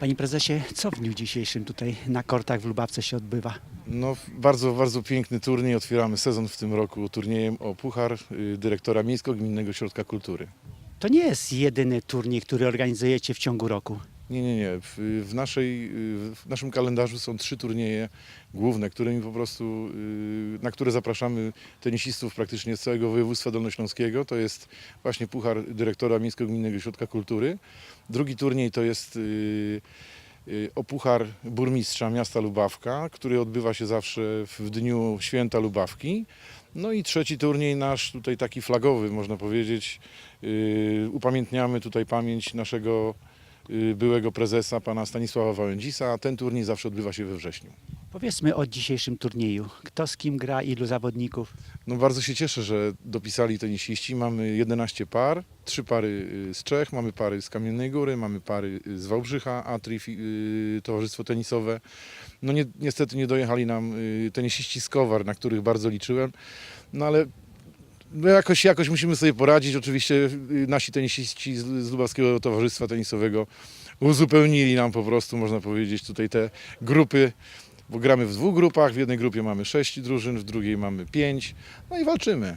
Panie prezesie, co w dniu dzisiejszym tutaj na kortach w Lubawce się odbywa? No, bardzo, bardzo piękny turniej. Otwieramy sezon w tym roku turniejem o puchar y, dyrektora Miejsko-Gminnego Ośrodka Kultury. To nie jest jedyny turniej, który organizujecie w ciągu roku. Nie, nie, nie. W, w, naszej, y, w naszym kalendarzu są trzy turnieje główne, którymi po prostu, y, na które zapraszamy tenisistów praktycznie z całego województwa dolnośląskiego. To jest właśnie puchar dyrektora Miejsko-Gminnego Ośrodka Kultury. Drugi turniej to jest y, o puchar burmistrza miasta Lubawka, który odbywa się zawsze w dniu święta Lubawki. No i trzeci turniej nasz, tutaj taki flagowy można powiedzieć. Upamiętniamy tutaj pamięć naszego byłego prezesa, pana Stanisława Wałędzisa, a ten turniej zawsze odbywa się we wrześniu. Powiedzmy o dzisiejszym turnieju. Kto z kim gra, ilu zawodników? No bardzo się cieszę, że dopisali tenisiści. Mamy 11 par, trzy pary y, z Czech, mamy pary z Kamiennej Góry, mamy pary y, z Wałbrzycha, Atrif, y, Towarzystwo Tenisowe. No ni niestety nie dojechali nam y, tenisiści z Kowar, na których bardzo liczyłem, no ale no jakoś, jakoś musimy sobie poradzić. Oczywiście y, nasi tenisiści z, Lubawskiego Towarzystwa Tenisowego uzupełnili nam po prostu, można powiedzieć, tutaj te grupy, bo gramy w dwóch grupach. W jednej grupie mamy sześć drużyn, w drugiej mamy pięć. No i walczymy.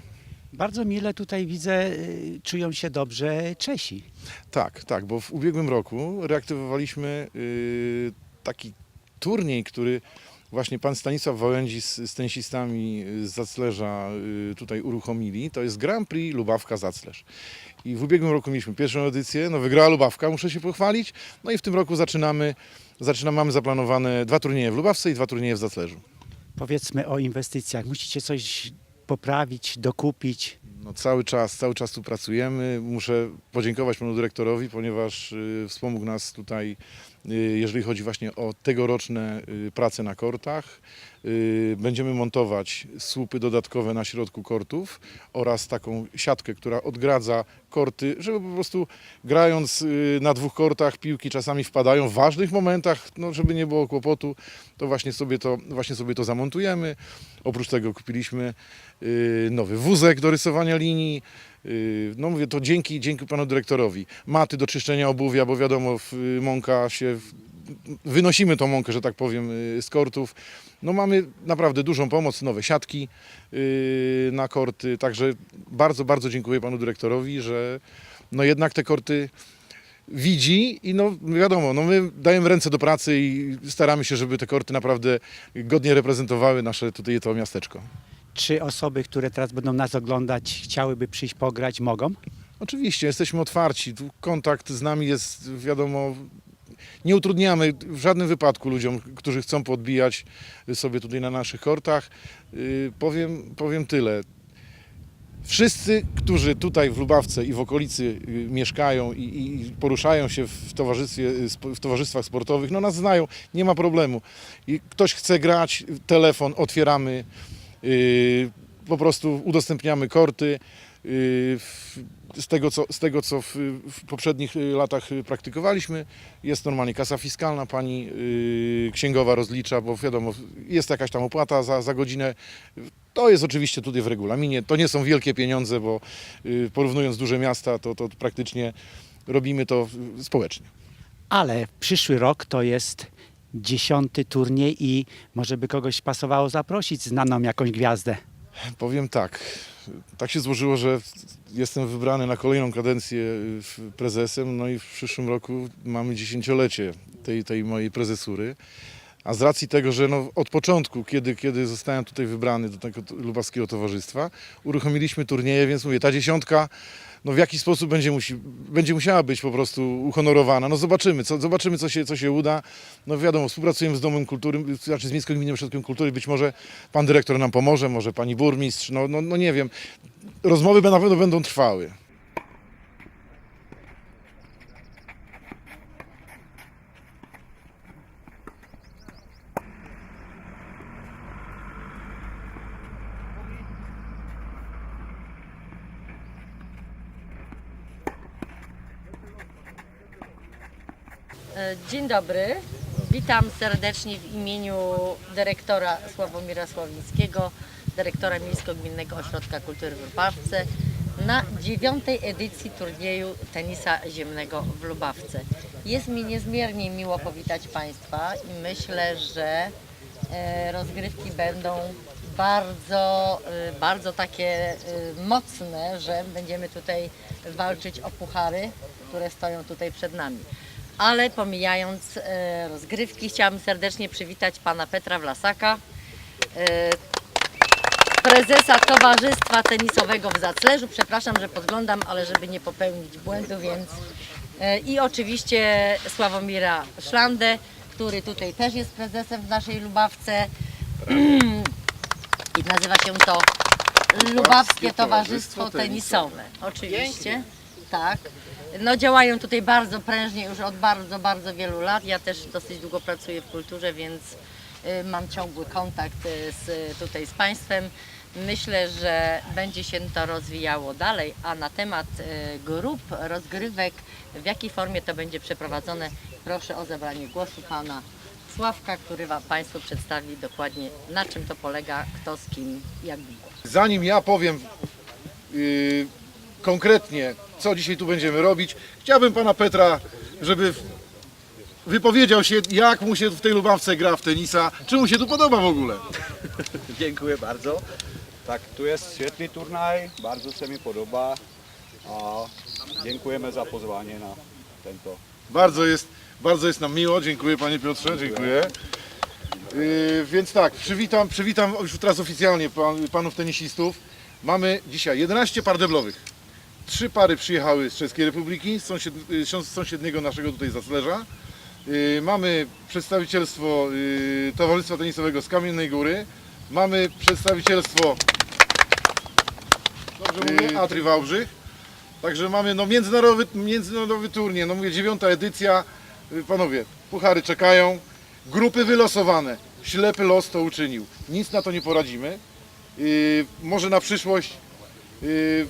Bardzo mile tutaj widzę, y, czują się dobrze Czesi. Tak, tak, bo w ubiegłym roku reaktywowaliśmy y, taki turniej, który właśnie pan Stanisław Wałędzi z, z tenisistami z Zaclerza y, tutaj uruchomili. To jest Grand Prix Lubawka Zaclerz. I w ubiegłym roku mieliśmy pierwszą edycję, no wygrała Lubawka, muszę się pochwalić. No i w tym roku zaczynamy, zaczynamy mamy zaplanowane dwa turnieje w Lubawce i dwa turnieje w Zaclerzu. Powiedzmy o inwestycjach. Musicie coś poprawić, dokupić. No, cały czas, cały czas tu pracujemy. Muszę podziękować panu dyrektorowi, ponieważ y, wspomógł nas tutaj, y, jeżeli chodzi właśnie o tegoroczne y, prace na kortach. Y, będziemy montować słupy dodatkowe na środku kortów oraz taką siatkę, która odgradza korty, żeby po prostu grając y, na dwóch kortach piłki czasami wpadają w ważnych momentach, no, żeby nie było kłopotu, to właśnie sobie to, właśnie sobie to zamontujemy. Oprócz tego kupiliśmy y, nowy wózek do rysowania linii. No mówię to dzięki, dzięki panu dyrektorowi. Maty do czyszczenia obuwia, bo wiadomo, w- mąka się, wynosimy tą mąkę, że tak powiem, y, z kortów. No mamy naprawdę dużą pomoc, nowe siatki y, na korty, także bardzo, bardzo dziękuję panu dyrektorowi, że no jednak te korty widzi i no wiadomo, no my dajemy ręce do pracy i staramy się, żeby te korty naprawdę godnie reprezentowały nasze tutaj to miasteczko. Czy osoby, które teraz będą nas oglądać, chciałyby przyjść pograć, mogą? Oczywiście, jesteśmy otwarci. Kontakt z nami jest, wiadomo, nie utrudniamy w żadnym wypadku ludziom, którzy chcą podbijać sobie tutaj na naszych kortach. Yy, Powiem, powiem tyle. Wszyscy, którzy tutaj w Lubawce i w okolicy y, mieszkają i, i poruszają się w, towarzystwie, y, w towarzystwach sportowych, no nas znają, nie ma problemu. I ktoś chce grać, telefon otwieramy, yy, po prostu udostępniamy korty. Yy, Z tego, co, z tego, co w, w poprzednich y, latach y, praktykowaliśmy, jest normalnie kasa fiskalna, pani yy, księgowa rozlicza, bo wiadomo, jest jakaś tam opłata za, za godzinę. To jest oczywiście tutaj w regulaminie. To nie są wielkie pieniądze, bo y, porównując duże miasta, to, to praktycznie robimy to społecznie. Ale przyszły rok to jest dziesiąty turniej i może by kogoś pasowało zaprosić, znaną jakąś gwiazdę. Powiem tak. Tak się złożyło, że jestem wybrany na kolejną kadencję prezesem, no i w przyszłym roku mamy dziesięciolecie tej, tej mojej prezesury. A z racji tego, że no od początku, kiedy, kiedy zostałem tutaj wybrany do tego lubawskiego towarzystwa, uruchomiliśmy turnieje, więc mówię, ta dziesiątka no w jaki sposób będzie, musi, będzie musiała być po prostu uhonorowana. No zobaczymy, co, zobaczymy co, się, co się uda. No wiadomo, współpracujemy z Domem Kultury, znaczy z Miejsko-Gminnym Ośrodkiem Kultury, być może pan dyrektor nam pomoże, może pani burmistrz, no, no, no nie wiem. Rozmowy pewno będą trwały. Dzień dobry. Witam serdecznie w imieniu dyrektora Sławomira Sławińskiego, dyrektora Miejsko-Gminnego Ośrodka Kultury w Lubawce na dziewiątej edycji turnieju tenisa ziemnego w Lubawce. Jest mi niezmiernie miło powitać Państwa i myślę, że e, rozgrywki będą bardzo, e, bardzo takie e, mocne, że będziemy tutaj walczyć o puchary, które stoją tutaj przed nami. Ale pomijając e, rozgrywki, chciałabym serdecznie przywitać pana Petra Wlasaka, e, prezesa Towarzystwa Tenisowego w Zaclerzu. Przepraszam, że podglądam, ale żeby nie popełnić błędu, więc e, i oczywiście Sławomira Szlandę, który tutaj też jest prezesem w naszej Lubawce i nazywa się to Lubawskie Towarzystwo Tenisowe. Oczywiście, tak. No działają tutaj bardzo prężnie już od bardzo, bardzo wielu lat. Ja też dosyć długo pracuję w kulturze, więc y, mam ciągły kontakt y, z, tutaj z Państwem. Myślę, że będzie się to rozwijało dalej, a na temat y, grup, rozgrywek, w jakiej formie to będzie przeprowadzone, proszę o zabranie głosu Pana Sławka, który Wam Państwu przedstawi dokładnie na czym to polega, kto z kim, jak długo. Zanim ja powiem yy, konkretnie, co dzisiaj tu będziemy robić, chciałbym pana Petra, żeby wypowiedział się, jak mu się w tej Lubawce gra w tenisa, czy mu się tu podoba w ogóle. Dziękuję bardzo. Tak, tu jest świetny turnaj, bardzo się mi podoba. A dziękujemy za pozwanie na tento. Bardzo jest, bardzo jest nam miło, dziękuję panie Piotrze, dziękuję. Yy, więc tak, przywitam, przywitam już teraz oficjalnie pan, panów tenisistów. Mamy dzisiaj 11 par deblowych. Trzy pary przyjechały z Czeskiej Republiki, z, sąsied, y, z sąsiedniego naszego tutaj Zaclerza. Yy, mamy przedstawicielstwo yy, Towarzystwa Tenisowego z Kamiennej Góry. Mamy przedstawicielstwo yy, Atry Wałbrzych. Także mamy no, międzynarodowy, międzynarodowy turniej, no mówię dziewiąta edycja. Y, Panowie, puchary czekają, grupy wylosowane. Ślepy los to uczynił. Nic na to nie poradzimy. Yy, może na przyszłość yy,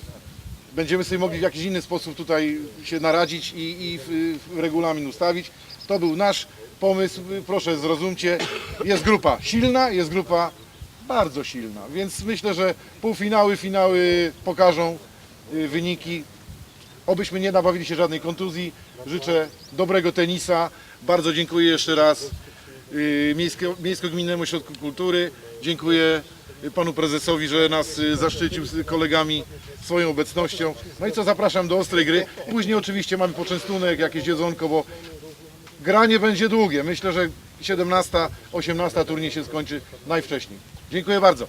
będziemy sobie mogli w jakiś inny sposób tutaj się naradzić i, i w, w regulamin ustawić. To był nasz pomysł, proszę zrozumcie. Jest grupa silna, jest grupa bardzo silna, więc myślę, że półfinały, finały pokażą y, wyniki. Obyśmy nie nabawili się żadnej kontuzji. Życzę dobrego tenisa. Bardzo dziękuję jeszcze raz y, Miejsko- Miejsko-Gminnemu Ośrodku Kultury. Dziękuję panu prezesowi, że nas y, zaszczycił z kolegami swoją obecnością. No i co, zapraszam do ostrej gry. Później oczywiście mamy poczęstunek, jakieś jedzonko, bo granie będzie długie. Myślę, że 17, 18 turniej się skończy najwcześniej. Dziękuję bardzo.